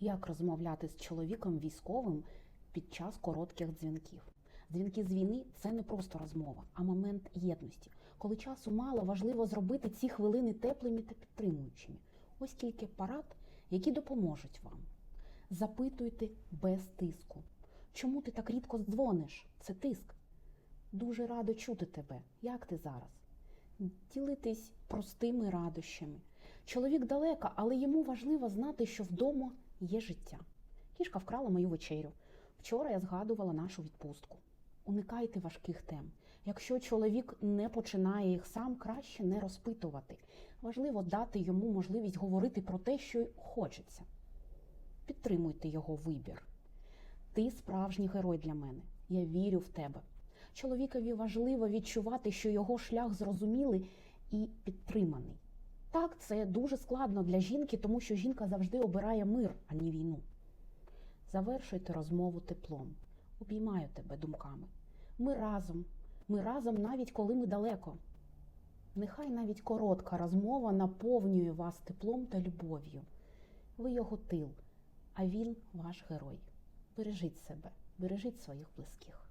Як розмовляти з чоловіком військовим під час коротких дзвінків? Дзвінки з війни це не просто розмова, а момент єдності. Коли часу мало, важливо зробити ці хвилини теплими та підтримуючими. Ось кілька парад, які допоможуть вам. Запитуйте без тиску. Чому ти так рідко дзвониш? Це тиск. Дуже радо чути тебе. Як ти зараз? Ділитись простими радощами. Чоловік далеко, але йому важливо знати, що вдома є життя. Кішка вкрала мою вечерю. Вчора я згадувала нашу відпустку. Уникайте важких тем. Якщо чоловік не починає їх сам, краще не розпитувати. Важливо дати йому можливість говорити про те, що хочеться. Підтримуйте його вибір. Ти справжній герой для мене. Я вірю в тебе. Чоловікові важливо відчувати, що його шлях зрозумілий і підтриманий. Так, це дуже складно для жінки, тому що жінка завжди обирає мир, а не війну. Завершуйте розмову теплом. Обіймаю тебе думками. Ми разом, ми разом навіть коли ми далеко. Нехай навіть коротка розмова наповнює вас теплом та любов'ю. Ви його тил, а він ваш герой. Бережіть себе, бережіть своїх близьких.